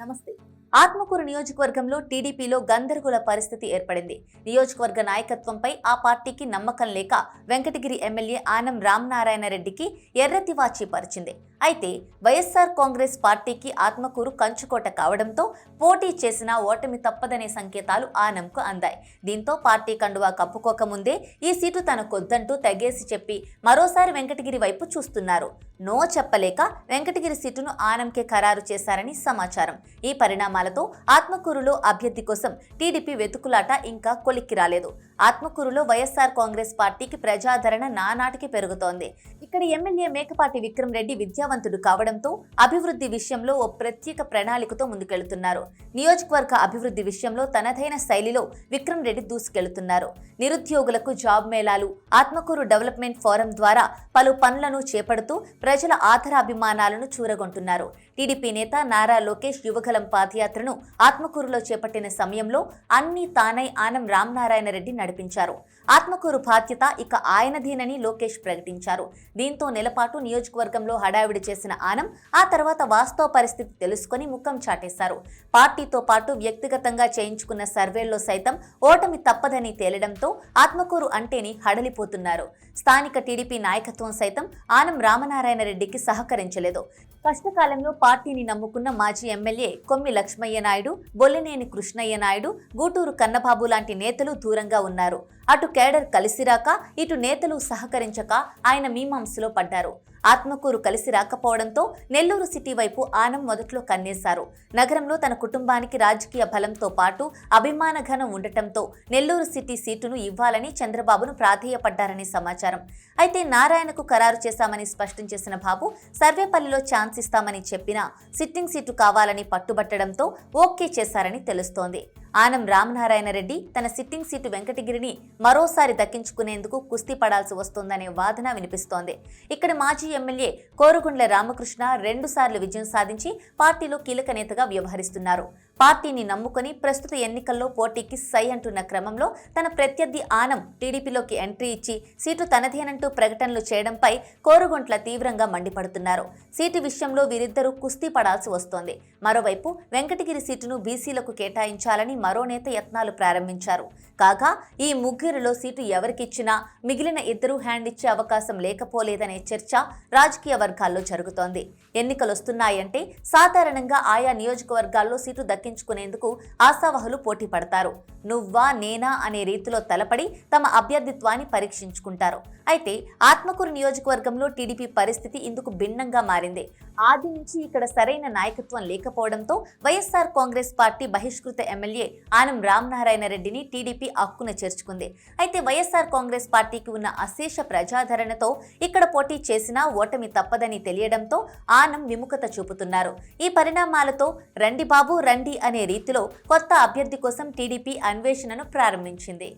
నమస్తే. ఆత్మకూరు నియోజకవర్గంలో టీడీపీలో గందరగోళ పరిస్థితి ఏర్పడింది. నియోజకవర్గ నాయకత్వంపై ఆ పార్టీకి నమ్మకం లేక వెంకటగిరి ఎమ్మెల్యే ఆనం రామనారాయణ రెడ్డికి ఎర్రతివాచి పరిచింది. అయితే వైఎస్ఆర్ కాంగ్రెస్ పార్టీకి ఆత్మకూరు కంచుకోట కావడంతో పోటీ చేసినా ఓటమి తప్పదనే సంకేతాలు ఆనంకు అందాయి. దీంతో పార్టీ కండువా కప్పుకోకముందే ఈ సీటు తనకొద్దంటూ తెగేసి చెప్పి మరోసారి వెంకటగిరి వైపు చూస్తున్నారు. నో చెప్పలేక వెంకటగిరి సీటును ఆనంకే ఖరారు చేశారని సమాచారం. ఈ పరిణామాలతో ఆత్మకూరులో అభ్యర్థి కోసం టీడీపీ వెతుకులాట ఇంకా కొలిక్కి రాలేదు. ఆత్మకూరులో వైఎస్ఆర్ కాంగ్రెస్ పార్టీకి ప్రజాదరణ నానాటికి పెరుగుతోంది. ఇక్కడ ఎమ్మెల్యే మేకపాటి విక్రమ్ రెడ్డి విద్యావంతుడు కావడంతో అభివృద్ధి విషయంలో ఓ ప్రత్యేక ప్రణాళికతో ముందుకెళ్తున్నారు. నియోజకవర్గ అభివృద్ధి విషయంలో తనదైన శైలిలో విక్రమ్ రెడ్డి దూసుకెళ్తున్నారు. నిరుద్యోగులకు జాబ్ మేళాలు ఆత్మకూరు డెవలప్మెంట్ ఫోరం ద్వారా పలు పనులను చేపడుతూ ప్రజల ఆదరాభిమానాలను చూరగొంటున్నారు. టీడీపీ నేత నారా లోకేష్ యువగలం పాదయాత్రను ఆత్మకూరులో చేపట్టిన సమయంలో అన్ని తానై ఆనం రామనారాయణ రెడ్డి నడిపించారు. ఆత్మకూరు బాధ్యత ఇక ఆయనదేనని లోకేష్ ప్రకటించారు. దీంతో నెలపాటు నియోజకవర్గంలో హడావిడి చేసిన ఆనం ఆ తర్వాత వాస్తవ పరిస్థితి తెలుసుకొని ముఖం చాటేశారు. పార్టీతో పాటు వ్యక్తిగతంగా చేయించుకున్న సర్వేల్లో సైతం ఓటమి తప్పదని తేలడంతో ఆత్మకూరు అంటేని హడలిపోతున్నారు. స్థానిక టీడీపీ నాయకత్వం సైతం ఆనం రామనారాయణ రెడ్డికి సహకరించలేదు. కష్టకాలంలో పార్టీని నమ్ముకున్న మాజీ ఎమ్మెల్యే కొమ్మి లక్ష్మయ్య నాయుడు బొల్లినేని కృష్ణయ్య నాయుడు గూటూరు కన్నబాబు లాంటి నేతలు దూరంగా ఉన్నారు. అటు కేడర్ కలిసిరాక ఇటు నేతలు సహకరించక ఆయన మీమాంసలో పడ్డారు. ఆత్మకూరు కలిసి రాకపోవడంతో నెల్లూరు సిటీ వైపు ఆనం మొదట్లో కన్నేశారు. నగరంలో తన కుటుంబానికి రాజకీయ బలంతో పాటు అభిమాన ఘనం ఉండటంతో నెల్లూరు సిటీ సీటును ఇవ్వాలని చంద్రబాబును ప్రాధేయపడ్డారని సమాచారం. అయితే నారాయణకు ఖరారు చేశామని స్పష్టం చేసిన బాబు సర్వేపల్లిలో ఛాన్స్ ఇస్తామని చెప్పినా సిట్టింగ్ సీటు కావాలని పట్టుబట్టడంతో ఓకే చేశారని తెలుస్తోంది. ఆనం రామనారాయణ రెడ్డి తన సిట్టింగ్ సీటు వెంకటగిరిని మరోసారి దక్కించుకునేందుకు కుస్తీ పడాల్సి వస్తోందనే వాదన వినిపిస్తోంది. ఇక్కడ మాజీ ఎమ్మెల్యే కోరుగుండ్ల రామకృష్ణ రెండుసార్లు విజయం సాధించి పార్టీలో కీలక నేతగా వ్యవహరిస్తున్నారు. పార్టీని నమ్ముకొని ప్రస్తుత ఎన్నికల్లో పోటీకి సై అంటున్న క్రమంలో తన ప్రత్యర్థి ఆనం టీడీపీలోకి ఎంట్రీ ఇచ్చి సీటు తనదేనంటూ ప్రకటనలు చేయడంపై కోరుగుంట్ల తీవ్రంగా మండిపడుతున్నారు. సీటు విషయంలో వీరిద్దరూ కుస్తీ పడాల్సి వస్తోంది. మరోవైపు వెంకటగిరి సీటును బీసీలకు కేటాయించాలని మరో నేత యత్నాలు ప్రారంభించారు. కాగా ఈ ముగ్గురిలో సీటు ఎవరికిచ్చినా మిగిలిన ఇద్దరు హ్యాండ్ ఇచ్చే అవకాశం లేకపోలేదనే చర్చ రాజకీయ వర్గాల్లో జరుగుతోంది. ఎన్నికలు వస్తున్నాయంటే సాధారణంగా ఆయా నియోజకవర్గాల్లో సీటు దక్కించుకునేందుకు ఆశావహులు పోటీ పడతారు. నువ్వా నేనా అనే రీతిలో తలపడి తమ అభ్యర్థిత్వాన్ని పరీక్షించుకుంటారు. అయితే ఆత్మకూరు నియోజకవర్గంలో టీడీపీ పరిస్థితి ఇందుకు భిన్నంగా మారింది. ఆది నుంచి ఇక్కడ సరైన నాయకత్వం లేకపోవడంతో వైఎస్ఆర్ కాంగ్రెస్ పార్టీ బహిష్కృత ఎమ్మెల్యే ఆనం రామనారాయణ రెడ్డిని టీడీపీ అక్కున చేర్చుకుంది. అయితే వైఎస్ఆర్ కాంగ్రెస్ పార్టీకి ఉన్న అశేష ప్రజాదరణతో ఇక్కడ పోటీ చేసినా ఓటమి తప్పదని తెలియడంతో ఆనం విముఖత చూపుతున్నారు. ఈ పరిణామాలతో రండి బాబు రండి అనే రీతిలో కొత్త అభ్యర్థి కోసం టీడీపీ అన్వేషణను ప్రారంభించింది.